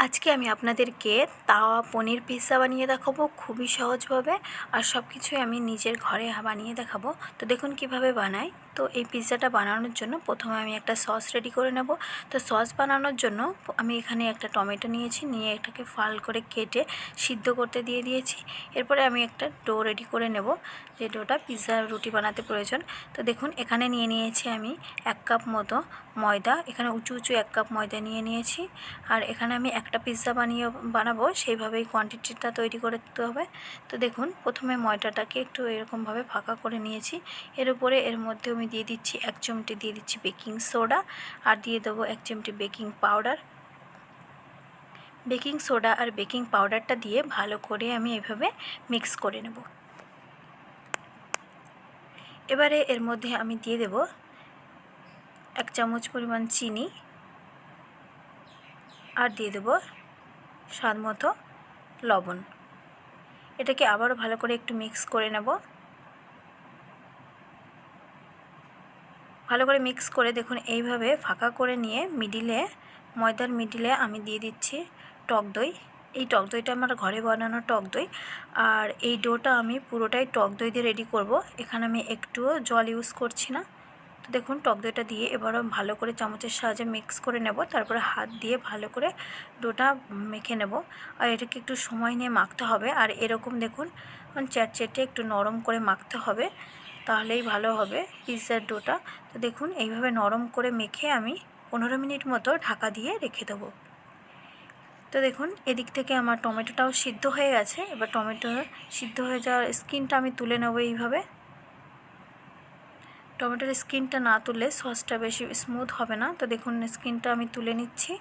আজকে আমি আপনাদেরকে তাওয়া পনির পিৎজা বানিয়ে দেখাবো খুবই সহজভাবে আর সব কিছুই আমি নিজের ঘরে বানিয়ে দেখাবো। তো দেখুন কীভাবে বানাই। তো এই পিৎজাটা বানানোর জন্য প্রথমে আমি একটা সস রেডি করে নেব। তো সস বানানোর জন্য আমি এখানে একটা টমেটো নিয়েছি, নিয়ে এটাকে ফাল করে কেটে সিদ্ধ করতে দিয়ে দিয়েছি। এরপরে আমি একটা ডো রেডি করে নেব, যে ডোটা পিৎজা রুটি বানাতে প্রয়োজন। তো দেখুন, এখানে নিয়ে নিয়েছি আমি এক কাপ মতো ময়দা। এখানে উঁচু উঁচু এক কাপ ময়দা নিয়ে নিয়েছি। আর এখানে আমি একটা পিৎজা বানিয়ে, বানাবো, সেইভাবেই কোয়ান্টিটিটা তৈরি করে দিতে হবে। তো দেখুন, প্রথমে ময়দাটাকে একটু এরকমভাবে ফাঁকা করে নিয়েছি। এর উপরে, এর মধ্যে আমি দিয়ে দিচ্ছি এক চিমটি, দিয়ে দিচ্ছি বেকিং সোডা আর দিয়ে দেবো এক চিমটি বেকিং পাউডার। বেকিং সোডা আর বেকিং পাউডারটা দিয়ে ভালো করে আমি এভাবে মিক্স করে নেব। এবারে এর মধ্যে আমি দিয়ে দেব এক চামচ পরিমাণ চিনি আর দিয়ে দেব স্বাদ মতো লবণ। এটাকে আবারও ভালো করে একটু মিক্স করে নেব। ভালো করে মিক্স করে দেখুন, এইভাবে ফাঁকা করে নিয়ে মিডিলে ময়দার মিডিলে আমি দিয়ে দিচ্ছি টক দই। এই টক দইটা আমার ঘরে বানানো টক দই। আর এই ডোটা আমি পুরোটাই টক দই দিয়ে রেডি করব। এখানে আমি একটুও জল ইউজ করছি না। তো দেখুন, টক দইটা দিয়ে এবারও ভালো করে চামচের সাহায্যে মিক্স করে নেব। তারপরে হাত দিয়ে ভালো করে ডোটা মেখে নেব। আর এটাকে একটু সময় নিয়ে মাখতে হবে। আর এরকম দেখুন চ্যাট চ্যাটচেটে একটু নরম করে মাখতে হবে। তাহলেই ভালো হবে পিৎজার ডোটা। তো দেখুন, এইভাবে নরম করে মেখে আমি পনেরো মিনিট মতো ঢাকা দিয়ে রেখে দেবো। তো দেখুন, এদিক থেকে আমার টমেটোটাও সিদ্ধ হয়ে গেছে। এবার টমেটো সিদ্ধ হয়ে যাওয়ার স্কিনটা আমি তুলে নেব এইভাবে। টমেটোর স্কিনটা না তুললে সসটা বেশি স্মুথ হবে না। তো দেখুন, স্কিনটা আমি তুলে নিচ্ছি।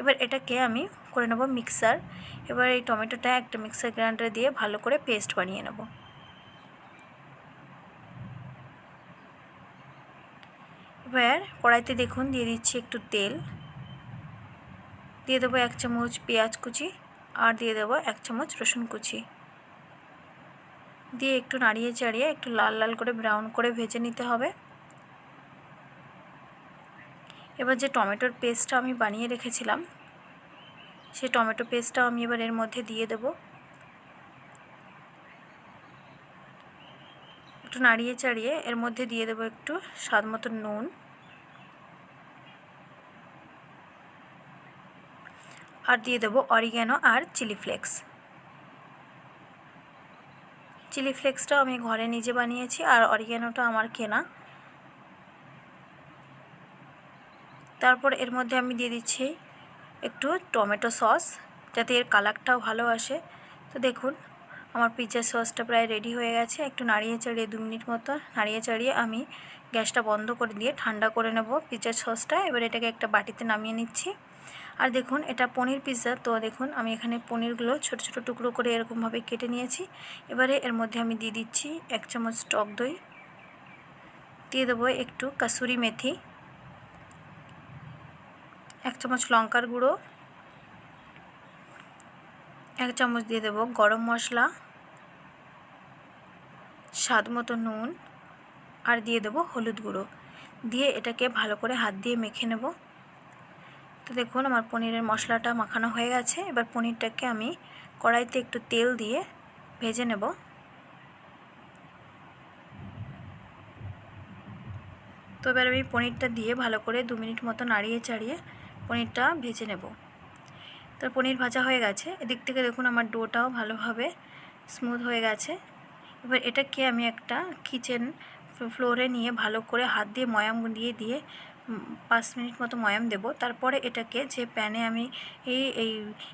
এবার এটাকে আমি করে নেব মিক্সার। এবার এই টমেটোটা একটা মিক্সার গ্রাইন্ডারে দিয়ে ভালো করে পেস্ট বানিয়ে নেব। এবার কড়াইতে দেখুন, দিয়ে দিচ্ছি একটু তেল। দিয়ে দেবো এক চামচ পেঁয়াজ কুচি আর দিয়ে দেবো এক চামচ রসুন কুচি। দিয়ে একটু নাড়িয়ে চাড়িয়ে একটু লাল লাল করে ব্রাউন করে ভেজে নিতে হবে। এবার যে টমেটোর পেস্টটা আমি বানিয়ে রেখেছিলাম সেই টমেটো পেস্টটাও আমি এবার এর মধ্যে দিয়ে দেব। একটু নাড়িয়ে চাড়িয়ে এর মধ্যে দিয়ে দেবো একটু স্বাদ মতো নুন। আর দিয়ে দেবো অরিগ্যানো আর চিলি ফ্লেক্স। চিলি ফ্লেক্সটাও আমি ঘরে নিজে বানিয়েছি আর অরিগ্যানোটা আমার কেনা। তারপর এর মধ্যে আমি দিয়ে দিচ্ছি একটু টমেটো সস, যাতে এর কালারটাও ভালো আসে। তো দেখুন, আমার পিৎজার সসটা প্রায় রেডি হয়ে গেছে। একটু নাড়িয়ে চাড়িয়ে দু মিনিট মতো নাড়িয়ে চাড়িয়ে আমি গ্যাসটা বন্ধ করে দিয়ে ঠান্ডা করে নেব পিৎজার সসটা। এবার এটাকে একটা বাটিতে নামিয়ে নিচ্ছি। আর দেখুন, এটা পনির পিৎজা তো দেখুন, আমি এখানে পনিরগুলো ছোট ছোট টুকরো করে এরকমভাবে কেটে নিয়েছি। এবারে এর মধ্যে আমি দিয়ে দিচ্ছি এক চামচ টক দই, দিয়ে দেবো একটু কাসুরি মেথি, এক চামচ লঙ্কার গুঁড়ো, এক চামচ দিয়ে দেবো গরম মশলা, স্বাদ মতো নুন, আর দিয়ে দেবো হলুদ গুঁড়ো। দিয়ে এটাকে ভালো করে হাত দিয়ে মেখে নেব। তো দেখুন, আমার পনিরের মশলাটা মাখানো হয়ে গেছে। এবার পনিরটাকে আমি কড়াইতে একটু তেল দিয়ে ভেজে নেব। তো এবার আমি পনিরটা দিয়ে ভালো করে দু মিনিট মতো নাড়িয়ে চাড়িয়ে পনিরটা ভেজে নেব। তো পনির ভাজা হয়ে গেছে। এদিক থেকে দেখুন, আমার ডোটাও ভালোভাবে স্মুথ হয়ে গেছে। এবার এটাকে আমি একটা কিচেন ফ্লোরে নিয়ে ভালো করে হাত দিয়ে ময়াম দিয়ে দিয়ে পাঁচ মিনিট মতো ময়াম দেব। তারপরে এটাকে যে প্যানে আমি এই এই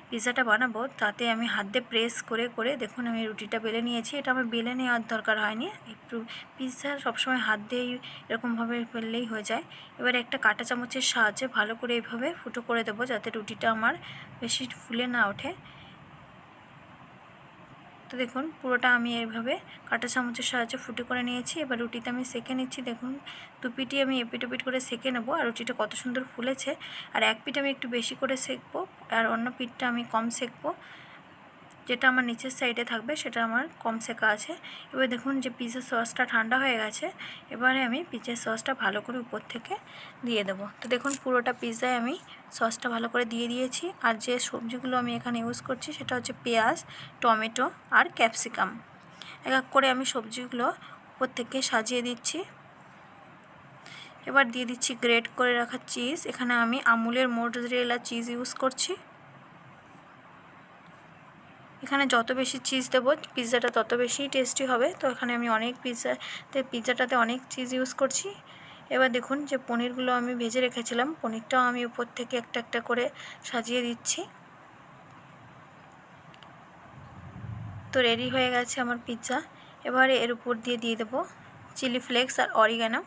পিৎজাটা বানাবো, তাতে আমি হাত দিয়ে প্রেস করে করে দেখুন আমি রুটিটা বেলে নিয়েছি। এটা আমার বেলে নেওয়ার দরকার হয়নি। একটু পিৎজা সবসময় হাত দিয়েই এরকমভাবে ফেললেই হয়ে যায়। এবার একটা কাঁটা চামচের সাহায্যে ভালো করে এইভাবে ফুটো করে দেবো যাতে রুটিটা আমার বেশি ফুলে না ওঠে। তো দেখুন, পুরোটা আমি এইভাবে কাটা চামচের সাহায্যে ফুটে করে নিয়েছি। এবার রুটিতে আমি সেঁকে নিচ্ছি, দেখুন। দু পিটি আমি এপিট ওপিট করে সেঁকে নেব, আর রুটিটা কত সুন্দর ফুলেছে। আর এক পিঠ আমি একটু বেশি করে সেঁকবো, আর অন্য পিঠটা আমি কম সেঁকবো। যেটা আমার নিচের সাইডে থাকবে, সেটা আমার কম সেকা আছে। এবার দেখুন যে পিৎজা সসটা ঠান্ডা হয়ে গেছে, এবারে আমি পিৎজার সসটা ভালো করে উপর থেকে দিয়ে দেবো। তো দেখুন পুরোটা পিৎজায় আমি সসটা ভালো করে দিয়ে দিয়েছি। আর যে সবজিগুলো আমি এখানে ইউজ করছি, সেটা হচ্ছে পেঁয়াজ, টমেটো আর ক্যাপসিকাম এক এক করে আমি সবজিগুলো উপর থেকে সাজিয়ে দিচ্ছি। এবার দিয়ে দিচ্ছি গ্রেট করে রাখা চিজ এখানে আমি আমুলের মোজরেলা চিজ ইউজ করছি। এখানে যত বেশি চিজ দেবো, পিৎজাটা তত বেশি টেস্টি হবে। তো এখানে আমি অনেক পিৎজাতে, পিৎজাটাতে অনেক চিজ ইউজ করছি। এবার দেখুন যে পনিরগুলো আমি ভেজে রেখেছিলাম। পনিরটাও আমি উপর থেকে একটা একটা করে সাজিয়ে দিচ্ছি। তো রেডি হয়ে গেছে আমার পিৎজা। এবারে এর উপর দিয়ে দিয়ে দেবো চিলি ফ্লেক্স আর অরিগানো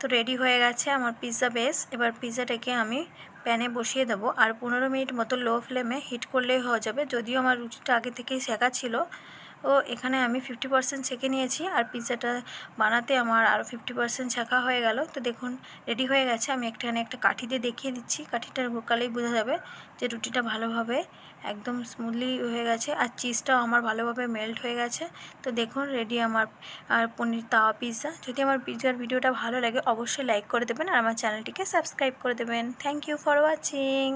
তো রেডি হয়ে গেছে আমার পিৎজা বেস এবার পিৎজাটাকে আমি প্যানে বসিয়ে দেবো। আর পনেরো মিনিট মতো লো ফ্লেমে হিট করলেই হয়ে যাবে। যদিও আমার রুটিটা আগে থেকেই শেখা ছিল ও এখানে আমি ফিফটি পার্সেন্ট ছেঁকে নিয়েছি আর পিৎজাটা বানাতে আমার আরও ফিফটি পার্সেন্ট ছেঁকা হয়ে গেল। তো দেখুন রেডি হয়ে গেছে। আমি একটাখানে একটা কাঠি দিয়ে দেখিয়ে দিচ্ছি। কাঠিটার ভোকালেই বোঝা যাবে যে রুটিটা ভালোভাবে একদম স্মুথলি হয়ে গেছে আর চিজটাও আমার ভালোভাবে মেল্ট হয়ে গেছে। তো দেখুন রেডি আমার, আর পনির তাওয়া পিৎজা যদি আমার পিৎজার ভিডিওটা ভালো লাগে, অবশ্যই লাইক করে দেবেন আর আমার চ্যানেলটিকে সাবস্ক্রাইব করে দেবেন। Thank you for watching